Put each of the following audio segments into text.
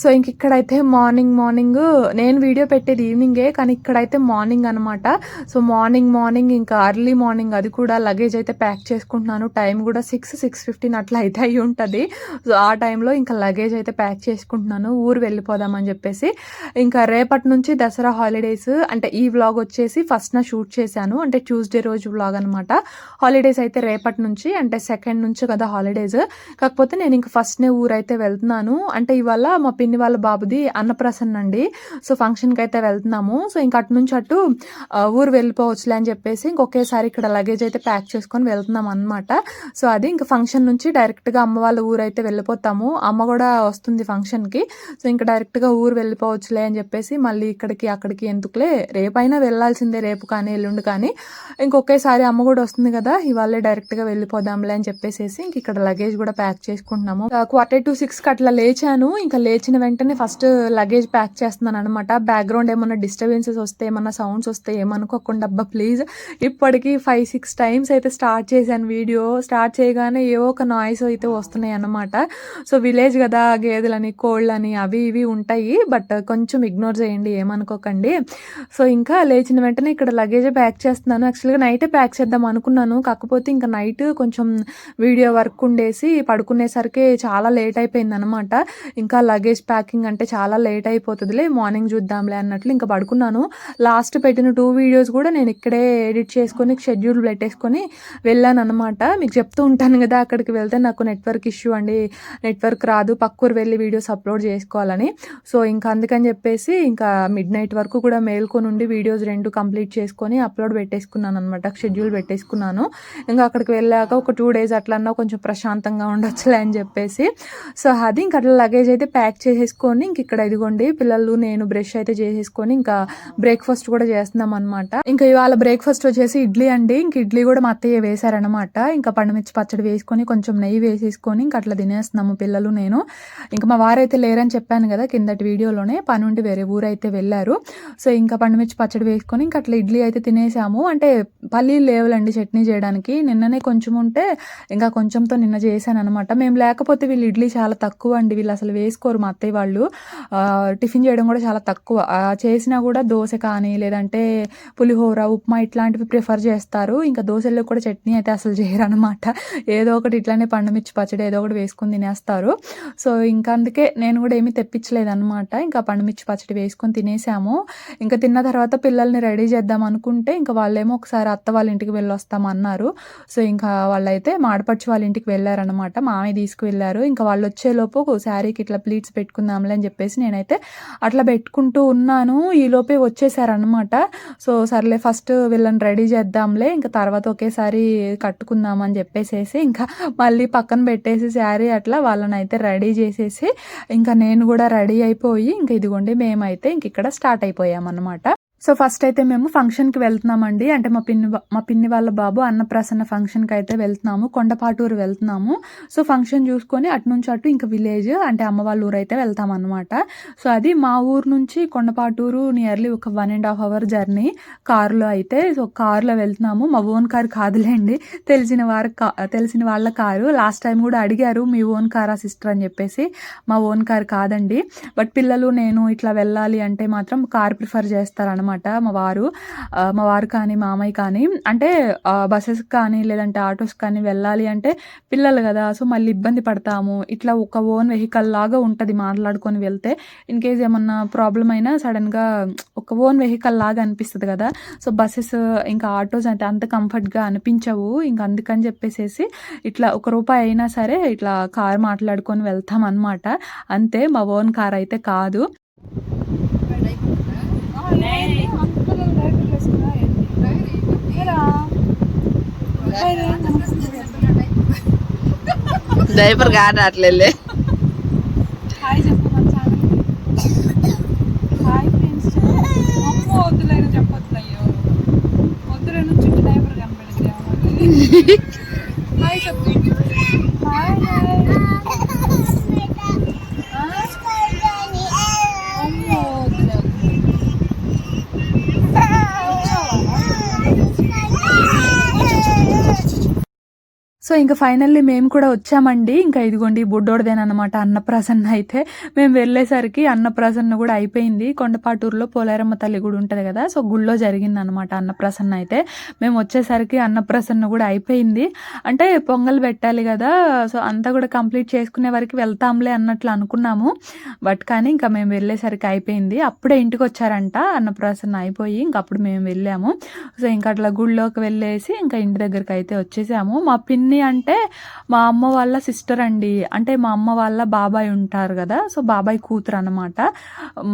So ఇంక ఇక్కడైతే morning morning నేను వీడియో పెట్టేది ఈవినింగే కానీ ఇక్కడైతే మార్నింగ్ అనమాట సో మార్నింగ్ మార్నింగ్ ఇంకా అర్లీ మార్నింగ్ అది కూడా లగేజ్ అయితే ప్యాక్ చేసుకుంటున్నాను. టైం కూడా సిక్స్ సిక్స్ ఫిఫ్టీన్ అట్లా అయితే అయి ఉంటుంది. సో ఆ టైంలో ఇంకా లగేజ్ అయితే ప్యాక్ చేసుకుంటున్నాను. ఊరు వెళ్ళిపోదామని చెప్పేసి. ఇంకా రేపటి నుంచి దసరా హాలిడేస్ అంటే ఈ వ్లాగ్ వచ్చేసి ఫస్ట్ నా షూట్ చేశాను. అంటే ట్యూస్డే రోజు వ్లాగ్ అనమాట హాలిడేస్ అయితే రేపటి నుంచి అంటే సెకండ్ నుంచి కదా హాలిడేస్. కాకపోతే నేను ఇంకా ఫస్ట్నే ఊరైతే వెళ్తున్నాను. అంటే ఇవాళ మా పిన్ని వాళ్ళ బాబుది అన్నప్రసన్న అండి. సో ఫంక్షన్కి అయితే వెళ్తున్నాము. సో ఇంకా అటు నుంచి అటు ఊరు వెళ్ళిపోవచ్చులే అని చెప్పేసి ఇంకొకేసారి ఇక్కడ లగేజ్ అయితే ప్యాక్ చేసుకొని వెళ్తున్నాం అనమాట సో అది ఇంకా ఫంక్షన్ నుంచి డైరెక్ట్గా అమ్మ వాళ్ళ ఊరు అయితే వెళ్ళిపోతాము. అమ్మ కూడా వస్తుంది ఫంక్షన్కి. సో ఇంకా డైరెక్ట్గా ఊరు వెళ్ళిపోవచ్చులే అని చెప్పేసి మళ్ళీ ఇక్కడికి అక్కడికి ఎందుకులే? రేపైనా వెళ్ళాల్సిందే రేపు కానీ ఎల్లుండి కానీ. ఇంకొకేసారి అమ్మ కూడా వస్తుంది కదా ఇవాళే డైరెక్ట్గా వెళ్ళిపోదాంలే అని చెప్పేసి ఇంక ఇక్కడ లగేజ్ కూడా ప్యాక్ చేసుకుంటున్నాము. క్వార్టర్ టు సిక్స్కి అట్లా లేచాను. ఇంకా లేచిన వెంటనే ఫస్ట్ లగేజ్ ప్యాక్ చేస్తున్నాను అనమాట బ్యాక్గ్రౌండ్ ఏమైనా డిస్టర్బెన్సెస్ వస్తే ఏమైనా సౌండ్స్ వస్తే ఏమనుకోకుండా అబ్బా ప్లీజ్ ఇప్పటికి ఫైవ్ సిక్స్ టైమ్స్ అయితే స్టార్ట్ చేశాను వీడియో స్టార్ట్ చేయగానే ఏవో ఒక నాయిస్ అయితే వస్తున్నాయి అనమాట సో విలేజ్ కదా గేదెలని కోళ్ళని అవి ఇవి ఉంటాయి. బట్ కొంచెం ఇగ్నోర్ చేయండి ఏమనుకోకండి. సో ఇంకా లేచిన వెంటనే ఇక్కడ లగేజ్ ప్యాక్ చేస్తున్నాను. యాక్చువల్గా నైటే ప్యాక్ చేద్దాం అనుకున్నాను. కాకపోతే ఇంకా నైట్ కొంచెం వీడియో వర్క్ ఉండేసి పడుకునేసరికి చాలా లేట్ అయిపోయింది అనమాట ఇంకా లగేజ్ ప్యాకింగ్ అంటే చాలా లేట్ అయిపోతుందిలే మార్నింగ్ చూద్దాంలే అన్నట్లు ఇంకా పడుకున్నాను. లాస్ట్ పెట్టిన టూ వీడియోస్ కూడా నేను ఇక్కడే ఎడిట్ చేసుకొని షెడ్యూల్ పెట్టేసుకొని వెళ్ళాను అనమాట మీకు చెప్తూ ఉంటాను కదా అక్కడికి వెళ్తే నాకు నెట్వర్క్ ఇష్యూ అండి నెట్వర్క్ రాదు పక్కూరు వెళ్ళి వీడియోస్ అప్లోడ్ చేసుకోవాలని. సో ఇంకా అందుకని చెప్పేసి ఇంకా మిడ్ నైట్ వరకు కూడా మేల్కొని ఉండి వీడియోస్ రెండు కంప్లీట్ చేసుకొని అప్లోడ్ పెట్టేసుకున్నాను అనమాట షెడ్యూల్ పెట్టేసుకున్నాను. ఇంకా అక్కడికి వెళ్ళాక ఒక టూ డేస్ అట్లన్నా కొంచెం ప్రశాంతంగా ఉండొచ్చులే అని చెప్పేసి. సో అది ఇంకా అట్లా లగేజ్ అయితే ప్యాక్ చేసి చేసేసుకొని ఇంక ఇక్కడ ఇదిగోండి పిల్లలు నేను బ్రష్ అయితే చేసేసుకొని ఇంకా బ్రేక్ఫాస్ట్ కూడా చేస్తున్నాం అనమాట ఇంకా ఇవాళ బ్రేక్ఫాస్ట్ వచ్చేసి ఇడ్లీ అండి. ఇంక ఇడ్లీ కూడా మా అత్తయ్య వేశారనమాట ఇంకా పండుమిర్చి పచ్చడి వేసుకొని కొంచెం నెయ్యి వేసేసుకొని ఇంకా అట్లా తినేస్తున్నాము పిల్లలు నేను. ఇంకా మా వారైతే లేరని చెప్పాను కదా కిందటి వీడియోలోనే పని ఉండి వేరే ఊరైతే వెళ్ళారు. సో ఇంకా పండుమిర్చి పచ్చడి వేసుకొని ఇంకా అట్లా ఇడ్లీ అయితే తినేసాము. అంటే పల్లీలు లేవులండి చట్నీ చేయడానికి. నిన్ననే కొంచెం ఉంటే ఇంకా కొంచెంతో నిన్న చేశాను అనమాట మేము లేకపోతే వీళ్ళు ఇడ్లీ చాలా తక్కువ అండి. వీళ్ళు అసలు వేసుకోరు మా అత్తయ్య వాళ్ళు టిఫిన్ చేయడం కూడా చాలా తక్కువ. చేసినా కూడా దోశ కానీ లేదంటే పులిహోర ఉప్మా ఇట్లాంటివి ప్రిఫర్ చేస్తారు. ఇంకా దోశల్లో కూడా చట్నీ అయితే అసలు చేయరు అనమాట ఏదో ఒకటి ఇట్లానే పండుమిర్చి పచ్చడి ఏదో ఒకటి వేసుకొని తినేస్తారు. సో ఇంకా అందుకే నేను కూడా ఏమీ తెప్పించలేదు అనమాట ఇంకా పండుమిర్చి పచ్చడి వేసుకొని తినేసాము. ఇంకా తిన్న తర్వాత పిల్లల్ని రెడీ చేద్దాం అనుకుంటే ఇంకా వాళ్ళేమో ఒకసారి అత్త వాళ్ళ ఇంటికి వెళ్ళొస్తాం అన్నారు సో ఇంకా వాళ్ళైతే మాడపడిచి వాళ్ళ ఇంటికి వెళ్ళారనమాట మామయ్య తీసుకువెళ్ళారు. ఇంకా వాళ్ళు వచ్చేలోపు శారీకి ఇట్లా ప్లీట్స్ పెట్టుకుందాంలే అని చెప్పేసి నేనైతే అట్లా పెట్టుకుంటూ ఉన్నాను. ఈలోపే వచ్చేసారనమాట సో సర్లే ఫస్ట్ వీళ్ళని రెడీ చేద్దాంలే ఇంకా తర్వాత ఒకేసారి కట్టుకుందామని చెప్పేసేసి ఇంకా మళ్ళీ పక్కన పెట్టేసి శారీ అట్లా వాళ్ళని అయితే రెడీ చేసేసి ఇంకా నేను కూడా రెడీ అయిపోయి ఇంకా ఇదిగోండి మేమైతే ఇంక ఇక్కడ స్టార్ట్ అయిపోయామన్నమాట. సో ఫస్ట్ అయితే మేము ఫంక్షన్కి వెళ్తున్నామండి. అంటే మా పిన్ని మా పిన్ని వాళ్ళ బాబు అన్నప్రసన్న ఫంక్షన్కి అయితే వెళ్తున్నాము. కొండపాటూరు వెళ్తున్నాము. సో ఫంక్షన్ చూసుకొని అటు నుంచి అటు ఇంకా విలేజ్ అంటే అమ్మ వాళ్ళ ఊరు అయితే వెళ్తాం అనమాట సో అది మా ఊరు నుంచి కొండపాటూరు నియర్లీ ఒక one and half hour journey కారులో అయితే. సో కారులో వెళ్తున్నాము. మా ఓన్ కారు కాదులేండి. తెలిసిన వారి కా తెలిసిన వాళ్ళ కారు. లాస్ట్ టైం కూడా అడిగారు మీ ఓన్ కారా సిస్టర్ అని చెప్పేసి. మా ఓన్ కారు కాదండి. బట్ పిల్లలు నేను ఇట్లా వెళ్ళాలి అంటే మాత్రం కార్ ప్రిఫర్ చేస్తారనమాట మా వారు మా వారు కానీ మామయ్య కానీ అంటే బస్సెస్ కానీ లేదంటే ఆటోస్ కానీ వెళ్ళాలి అంటే పిల్లలు కదా సో మళ్ళీ ఇబ్బంది పడతాము. ఇట్లా ఒక ఓన్ వెహికల్ లాగా ఉంటుంది మాట్లాడుకొని వెళ్తే ఇన్ కేస్ ఏమన్నా ప్రాబ్లం అయినా సడన్గా ఒక ఓన్ వెహికల్ లాగా అనిపిస్తుంది కదా. సో బస్సెస్ ఇంకా ఆటోస్ అంటే అంత కంఫర్ట్గా అనిపించవు. ఇంకా అందుకని చెప్పేసేసి ఇట్లా ఒక రూపాయి అయినా సరే ఇట్లా కార్ మాట్లాడుకొని వెళ్తాం అనమాట అంతే మా ఓన్ కార్ అయితే కాదు. డైపర్ కాదు అట్లే హాయ్ చెప్పు మన ఛానల్. హాయ్ ఫ్రెండ్స్ అమ్మో వద్దులేను చెప్పొద్దు అయ్యో వద్దులేను చుట్టూ డైపర్ కనపడింది హాయ్ చెప్పు హాయ్ హాయ్ అమ్మో వద్దులే సో ఇంకా ఫైనల్లీ మేము కూడా వచ్చామండి. ఇంకా ఇదిగోండి బుడ్డోడదేనమాట అన్నప్రాసన్న అయితే మేము వెళ్ళేసరికి అన్నప్రాసన్న కూడా అయిపోయింది. కొండపాటూరులో పోలేరమ్మ తల్లి గుడి ఉంటుంది కదా సో గుళ్ళో జరిగింది అనమాట అన్నప్రాసన్న అయితే. మేము వచ్చేసరికి అన్నప్రాసన్న కూడా అయిపోయింది. అంటే పొంగల్ పెట్టాలి కదా సో అంతా కూడా కంప్లీట్ చేసుకునే వరకు వెళ్తాంలే అన్నట్లు అనుకున్నాము. బట్ కానీ ఇంకా మేము వెళ్ళేసరికి అయిపోయింది. అప్పుడే ఇంటికి వచ్చారంట అన్నప్రాసన్న అయిపోయి ఇంకా అప్పుడు మేము వెళ్ళాము. సో ఇంకా అట్లా గుళ్ళోకి వెళ్ళేసి ఇంకా ఇంటి దగ్గరికి అయితే వచ్చేసాము. మా పిన్ని అంటే మా అమ్మ వాళ్ళ సిస్టర్ అండి. అంటే మా అమ్మ వాళ్ళ బాబాయ్ ఉంటారు కదా సో బాబాయ్ కూతురు అనమాట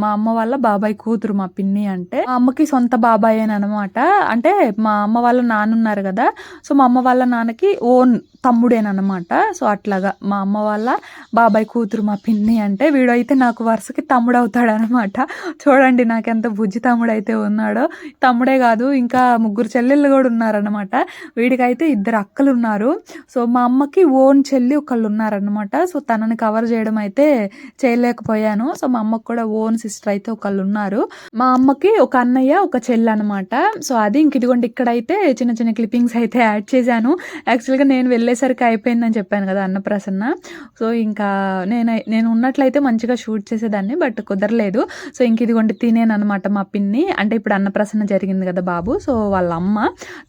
మా అమ్మ వాళ్ళ బాబాయ్ కూతురు మా పిన్ని అంటే మా అమ్మకి సొంత బాబాయ్ అనమాట అంటే మా అమ్మ వాళ్ళ నాన్న ఉన్నారు కదా సో మా అమ్మ వాళ్ళ నాన్నకి ఓన్ తమ్ముడేనమాట సో అట్లాగా మా అమ్మ వాళ్ళ బాబాయ్ కూతురు మా పిన్ని అంటే వీడైతే నాకు వరుసకి తమ్ముడు అవుతాడు అనమాట చూడండి నాకు ఎంత బుజ్జి తమ్ముడు అయితే ఉన్నాడో. తమ్ముడే కాదు ఇంకా ముగ్గురు చెల్లెళ్ళు కూడా ఉన్నారనమాట వీడికైతే ఇద్దరు అక్కలు ఉన్నారు సో మా అమ్మకి ఓన్ చెల్లి ఒకళ్ళు ఉన్నారనమాట సో తనని కవర్ చేయడం అయితే చేయలేకపోయాను. సో మా అమ్మకి కూడా ఓన్ సిస్టర్ అయితే ఒకళ్ళు ఉన్నారు మా అమ్మకి ఒక అన్నయ్య ఒక చెల్లి అనమాట సో అది ఇంక ఇదిగోండి ఇక్కడైతే చిన్న చిన్న క్లిప్పింగ్స్ అయితే యాడ్ చేశాను. యాక్చువల్గా నేను వెళ్ళేసరికి అయిపోయిందని చెప్పాను కదా అన్నప్రసన్న. సో ఇంకా నేను నేను ఉన్నట్లయితే మంచిగా షూట్ చేసేదాన్ని బట్ కుదరలేదు. సో ఇంక ఇదిగోండి తినేనమాట మా పిన్ని. అంటే ఇప్పుడు అన్నప్రసన్న జరిగింది కదా బాబు సో వాళ్ళ అమ్మ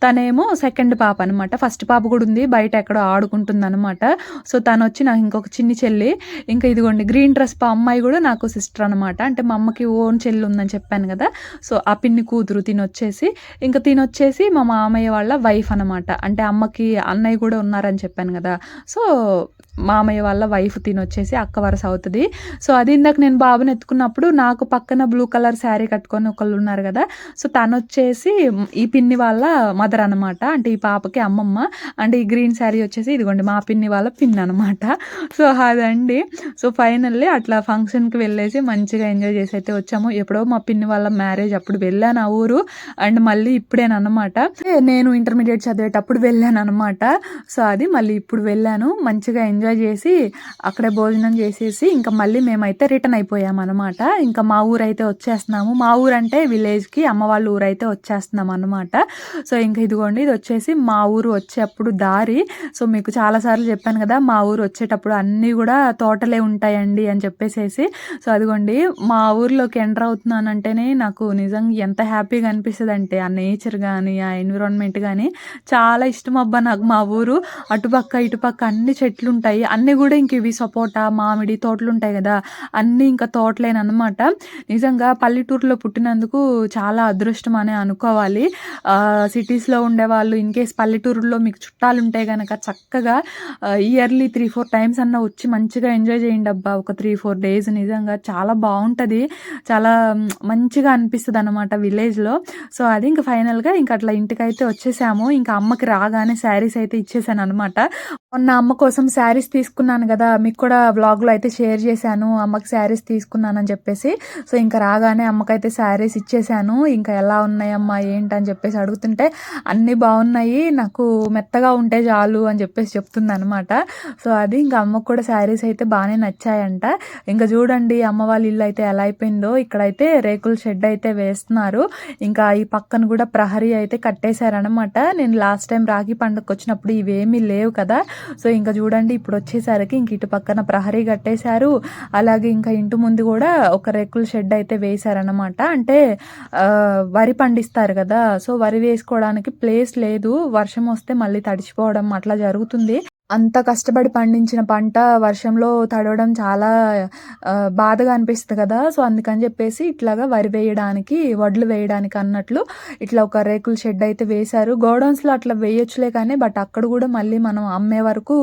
తనేమో సెకండ్ పాప అనమాట ఫస్ట్ పాప కూడా ఉంది బయట ఎక్కడో ఆడుకుంటుంది అనమాట సో తను వచ్చి నాకు ఇంకొక చిన్ని చెల్లి ఇంకా ఇదిగోండి గ్రీన్ డ్రెస్ పా అమ్మాయి కూడా నాకు సిస్టర్ అనమాట అంటే మా అమ్మకి ఓన్ చెల్లి ఉందని చెప్పాను కదా. సో ఆ పిన్ని కూతురు తినొచ్చేసి ఇంకా తినొచ్చేసి మా మామయ్య వాళ్ళ వైఫ్ అనమాట అంటే అమ్మకి అన్నయ్య కూడా ఉన్నారని చెప్పాను కదా. సో మామయ్య వాళ్ళ వైఫ్ తినొచ్చేసి అక్క వరస అవుతుంది. సో అది ఇందాక నేను బాబుని ఎత్తుకున్నప్పుడు నాకు పక్కన బ్లూ కలర్ శారీ కట్టుకొని ఒకళ్ళు ఉన్నారు కదా. సో తను వచ్చేసి ఈ పిన్ని వాళ్ళ మదర్ అనమాట అంటే ఈ పాపకి అమ్మమ్మ. అంటే ఈ గ్రీన్ శారీ వచ్చేసి ఇదిగోండి మా పిన్ని వాళ్ళ పిన్ అనమాట సో అదండి. సో ఫైనల్లీ అట్లా ఫంక్షన్కి వెళ్ళేసి మంచిగా ఎంజాయ్ చేసి అయితే వచ్చాము. ఎప్పుడో మా పిన్ని వాళ్ళ మ్యారేజ్ అప్పుడు వెళ్ళాను ఆ ఊరు. అండ్ మళ్ళీ ఇప్పుడేనమాట నేను ఇంటర్మీడియట్ చదివేటప్పుడు వెళ్ళాను అనమాట సో అది మళ్ళీ ఇప్పుడు వెళ్ళాను. మంచిగా ఎంజాయ్ ఎంజాయ్ చేసి అక్కడే భోజనం చేసేసి ఇంకా మళ్ళీ మేమైతే రిటర్న్ అయిపోయాం అనమాట ఇంకా మా ఊరు అయితే వచ్చేస్తున్నాము. మా ఊరు అంటే విలేజ్కి అమ్మ వాళ్ళ ఊరు అయితే వచ్చేస్తున్నాం అనమాట సో ఇంకా ఇదిగోండి ఇది వచ్చేసి మా ఊరు వచ్చేప్పుడు దారి. సో మీకు చాలాసార్లు చెప్పాను కదా మా ఊరు వచ్చేటప్పుడు అన్నీ కూడా తోటలే ఉంటాయండి అని చెప్పేసేసి. సో అదిగోండి మా ఊర్లోకి ఎంటర్ అవుతున్నానంటేనే నాకు నిజంగా ఎంత హ్యాపీగా అనిపిస్తుంది అంటే ఆ నేచర్ కానీ ఆ ఎన్విరాన్మెంట్ కానీ చాలా ఇష్టం అబ్బా నాకు మా ఊరు. అటుపక్క ఇటుపక్క అన్ని చెట్లు ఉంటాయి అన్నీ కూడా ఇంక ఇవి సపోటా మామిడి తోటలు ఉంటాయి కదా అన్నీ ఇంకా తోటలేనమాట నిజంగా పల్లెటూరులో పుట్టినందుకు చాలా అదృష్టం అనే అనుకోవాలి. సిటీస్లో ఉండేవాళ్ళు ఇన్ కేస్ పల్లెటూరులో మీకు చుట్టాలు ఉంటే కనుక చక్కగా ఇయర్లీ త్రీ ఫోర్ టైమ్స్ అన్న వచ్చి మంచిగా ఎంజాయ్ చేయండి అబ్బా ఒక త్రీ ఫోర్ డేస్ నిజంగా చాలా బాగుంటుంది చాలా మంచిగా అనిపిస్తుంది అనమాట విలేజ్లో. సో అది ఇంకా ఫైనల్గా ఇంకా అట్లా ఇంటికైతే వచ్చేసాము. ఇంకా అమ్మకి రాగానే శారీస్ అయితే ఇచ్చేసాను అనమాట మొన్న అమ్మ కోసం శారీస్ తీసుకున్నాను కదా మీకు కూడా వ్లాగ్లో అయితే షేర్ చేశాను అమ్మకి శారీస్ తీసుకున్నానని చెప్పేసి. సో ఇంకా రాగానే అమ్మకైతే శారీస్ ఇచ్చేసాను ఇంకా ఎలా ఉన్నాయమ్మా ఏంటని చెప్పేసి అడుగుతుంటే అన్నీ బాగున్నాయి నాకు మెత్తగా ఉంటే చాలు అని చెప్పేసి చెప్తుంది అనమాట సో అది ఇంకా అమ్మకు కూడా శారీస్ అయితే బాగానే నచ్చాయంట. ఇంకా చూడండి అమ్మ వాళ్ళ ఇల్లు అయితే ఎలా అయిపోయిందో. ఇక్కడైతే రేకుల షెడ్ అయితే వేస్తున్నారు. ఇంకా ఈ పక్కన కూడా ప్రహరీ అయితే కట్టేశారనమాట నేను లాస్ట్ టైం రాఖీ పండుగకి వచ్చినప్పుడు ఇవేమీ లేవు కదా. సో ఇంకా చూడండి ఇప్పుడు వచ్చేసరికి ఇంక ఇటు పక్కన ప్రహరీ కట్టేశారు. అలాగే ఇంకా ఇంటి ముందు కూడా ఒక రేకుల షెడ్ అయితే వేశారనమాట అంటే వరి పండిస్తారు కదా సో వరి వేసుకోవడానికి ప్లేస్ లేదు. వర్షం వస్తే మళ్ళీ తడిచిపోవడం అట్లా జరుగుతుంది. అంత కష్టపడి పండించిన పంట వర్షంలో తడవడం చాలా బాధగా అనిపిస్తుంది కదా. సో అందుకని చెప్పేసి ఇట్లాగా వరి వేయడానికి వడ్లు వేయడానికి అన్నట్లు ఇట్లా ఒక రేకుల షెడ్ అయితే వేశారు. గోడౌన్స్లో అట్లా వేయొచ్చులే కానీ బట్ అక్కడ కూడా మళ్ళీ మనం అమ్మే వరకు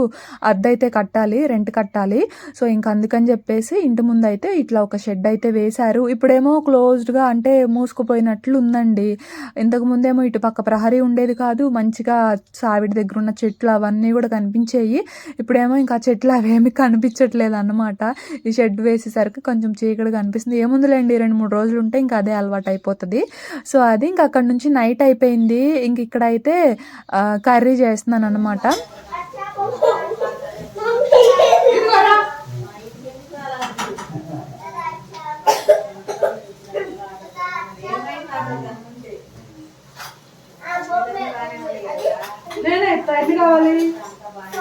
అద్దైతే కట్టాలి రెంట్ కట్టాలి. సో ఇంకా అందుకని చెప్పేసి ఇంటి ముందు అయితే ఇట్లా ఒక షెడ్ అయితే వేశారు. ఇప్పుడేమో క్లోజ్డ్గా అంటే మూసుకుపోయినట్లు ఉందండి. ఇంతకు ముందేమో ఇటు పక్క ప్రహరీ ఉండేది కాదు. మంచిగా సావిడి దగ్గర ఉన్న చెట్లు అవన్నీ కూడా కనిపించే కనిపించేవి ఇప్పుడేమో ఇంకా చెట్లు అవేమి కనిపించట్లేదు అన్నమాట. ఈ షెడ్ వేసేసరికి కొంచెం చీకటిగా అనిపిస్తుంది. ఏముందిలేండి రెండు మూడు రోజులు ఉంటే ఇంకా అదే అలవాటు అయిపోతుంది. సో అది ఇంకా అక్కడ నుంచి నైట్ అయిపోయింది. ఇంక ఇక్కడైతే కర్రీ చేస్తున్నాను అనమాట కావాలి.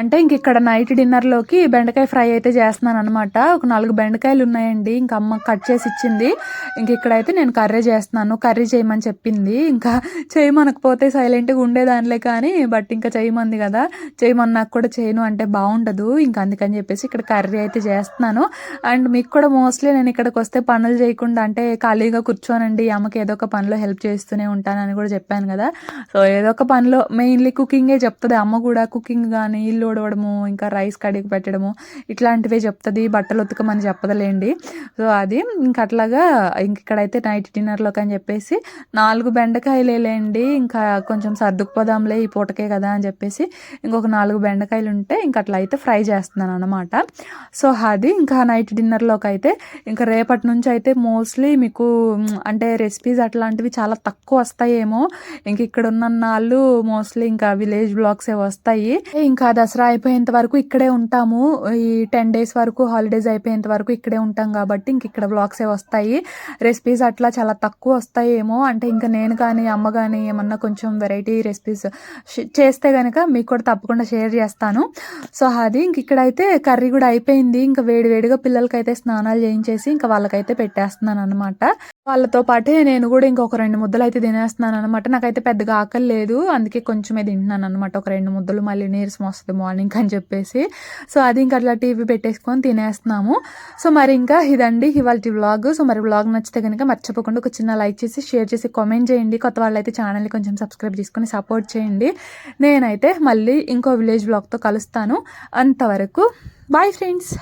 అంటే ఇంక ఇక్కడ నైట్ డిన్నర్లోకి బెండకాయ ఫ్రై అయితే చేస్తున్నాను అనమాట ఒక నాలుగు బెండకాయలు ఉన్నాయండి. ఇంకా అమ్మ కట్ చేసి ఇచ్చింది. ఇంక ఇక్కడైతే నేను కర్రీ చేస్తున్నాను. కర్రీ చేయమని చెప్పింది. ఇంకా చేయమనకపోతే సైలెంట్గా ఉండేదానిలే కానీ బట్ ఇంకా చేయమంది కదా. చేయమన్నాక కూడా చేయను అంటే బాగుండదు. ఇంకా అందుకని చెప్పేసి ఇక్కడ కర్రీ అయితే చేస్తున్నాను. అండ్ మీకు కూడా మోస్ట్లీ నేను ఇక్కడికి వస్తే పనులు చేయకుండా అంటే ఖాళీగా కూర్చోనండి. ఈ అమ్మకి ఏదో ఒక పనిలో హెల్ప్ చేస్తూనే ఉంటానని కూడా చెప్పాను కదా. సో ఏదో ఒక పనిలో మెయిన్లీ కుకింగే చెప్తుంది. అమ్మ కూడా కుకింగ్ కానీ ఇల్లు ఉడవడము ఇంకా రైస్ కడిగి పెట్టడము ఇట్లాంటివే చెప్తుంది. బట్టలు ఉతకమని చెప్పదులేండి. సో అది ఇంక అట్లాగా ఇంక ఇక్కడైతే నైట్ డిన్నర్లోకి అని చెప్పేసి నాలుగు బెండకాయలేండి ఇంకా కొంచెం సర్దుకుపోదాంలే ఈ పూటకే కదా అని చెప్పేసి ఇంకొక నాలుగు బెండకాయలు ఉంటే ఇంక అట్లా అయితే ఫ్రై చేస్తున్నాను అనమాట సో అది ఇంకా నైట్ డిన్నర్లోకి అయితే ఇంకా రేపటి నుంచి అయితే మోస్ట్లీ మీకు అంటే రెసిపీస్ అట్లాంటివి చాలా తక్కువ వస్తాయేమో. ఇంక ఇక్కడ ఉన్న నాళ్ళు మోస్ట్లీ ఇంకా విలేజ్ బ్లాగ్సే వస్తాయి. ఇంకా దసరా అయిపోయేంత వరకు ఇక్కడే ఉంటాము. ఈ టెన్ డేస్ వరకు హాలిడేస్ అయిపోయేంత వరకు ఇక్కడే ఉంటాం కాబట్టి ఇంక ఇక్కడ బ్లాగ్సే వస్తాయి. రెసిపీస్ అట్లా చాలా తక్కువ వస్తాయి ఏమో అంటే ఇంకా నేను కానీ అమ్మ కానీ ఏమన్నా కొంచెం వెరైటీ రెసిపీస్ చేస్తే కనుక మీకు కూడా తప్పకుండా షేర్ చేస్తాను. సో అది ఇంక ఇక్కడైతే కర్రీ కూడా అయిపోయింది. ఇంకా వేడి వేడిగా పిల్లలకైతే స్నానాలు చేయించేసి ఇంకా వాళ్ళకైతే పెట్టేస్తున్నాను అనమాట వాళ్ళతో పాటే నేను కూడా ఇంకొక రెండు ముద్దలు అయితే తినేస్తున్నాను అనమాట నాకైతే పెద్దగా ఆకలి లేదు. అందుకే కొంచెమే తింటున్నాను అనమాట ఒక రెండు ముద్దలు మళ్ళీ నీరసం వస్తుంది మార్నింగ్ అని చెప్పేసి. సో అది ఇంకా అట్లా టీవీ పెట్టేసుకొని తినేస్తున్నాము. సో మరి ఇంకా ఇదండి ఇవాళ వ్లాగ్. సో మరి వ్లాగ్ నచ్చితే కనుక మర్చిపోకుండా ఒక చిన్న లైక్ చేసి షేర్ చేసి కామెంట్ చేయండి. కొత్త వాళ్ళైతే ఛానల్ని కొంచెం సబ్స్క్రైబ్ చేసుకొని సపోర్ట్ చేయండి. నేనైతే మళ్ళీ ఇంకో విలేజ్ వ్లాగ్తో కలుస్తాను. అంతవరకు బాయ్ ఫ్రెండ్స్!